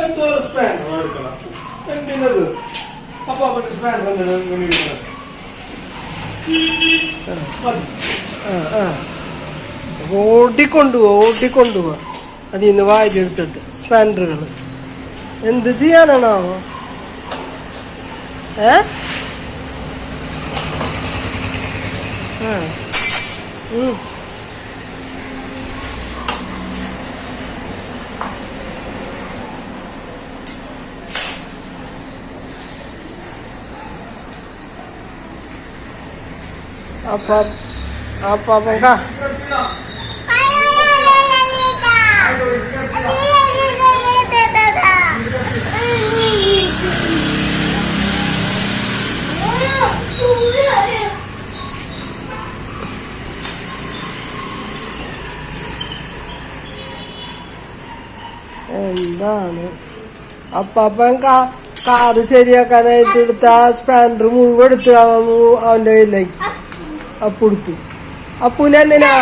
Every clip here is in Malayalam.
എന്തോ സ്പാനർ എടുക്കണം എന്തിനത് അപ്പൊ അതിൽ നിന്ന് വായിച്ചെടുത്തിട്ട് സ്പാൻഡറുകൾ എന്ത് ചെയ്യാനാണാവോ? ഏ? ആ. അപ്പം അപ്പം കാ എന്താണ്? അപ്പാപ്പൻ കാ കാറ് ശരിയാക്കാനായിട്ട് എടുത്ത സ്പാൻഡർ മുഴുവൻ എടുത്തു അവന്റെ കയ്യിലേക്ക്. അപ്പു എടുത്തു എന്തിനാ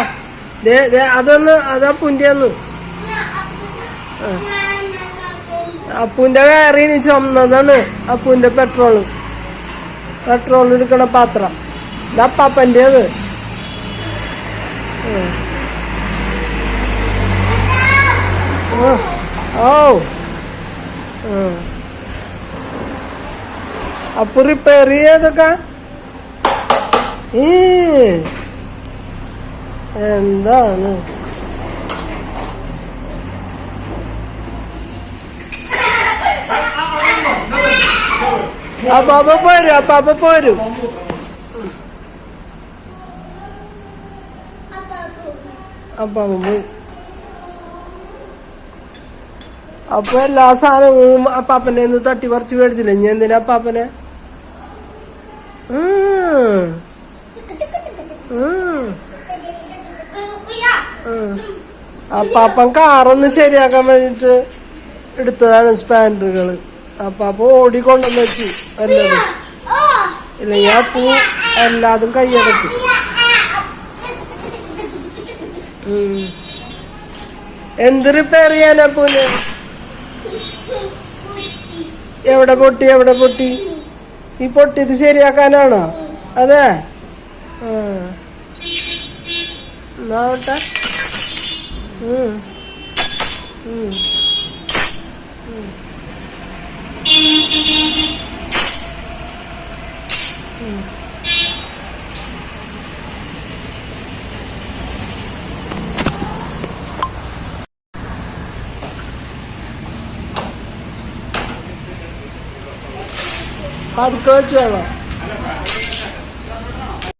ദേ ദേ അതൊന്ന് അത് അപ്പൂന്റെ ഒന്ന് അപ്പൂന്റെ കയറി ചുമന്നതാണ് അപ്പൂന്റെ പെട്രോൾ. പെട്രോൾ എടുക്കണ പാത്രം. ഇത് അപ്പാപ്പന്റെത് ഓ അപ്പു അപ്പൊ റിപ്പയർ ചെയ്തൊക്കെ ഏ അപ്പൊ അപ്പൊ പോരും അപ്പാപ്പ പോരും. അപ്പാപ്പ പോയി അപ്പൊ എല്ലാ സാധനവും അപ്പാപ്പനെ തട്ടി പറിച്ച് മേടിച്ചില്ല? ഇനി എന്തിനാ അപ്പാപ്പനെ? അപ്പാപ്പൻ കാറൊന്ന് ശരിയാക്കാൻ വേണ്ടിട്ട് എടുത്തതാണ് സ്പാൻഡറുകൾ. അപ്പാപ്പ ഓടിക്കൊണ്ടെന്ന് വെച്ചു എല്ലതും ഇല്ലെങ്കിൽ ആ പൂ എല്ലാതും കയ്യടക്കും എന്ത് റിപ്പയർ ചെയ്യാനാ പൂന്? എവിടെ പൊട്ടി എവിടെ പൊട്ടി? ഈ പൊട്ടിയത് ശരിയാക്കാനാണോ? അതെ. ആ. എന്നാവട്ടെ 嗯嗯嗯。嗯，他的哥去了。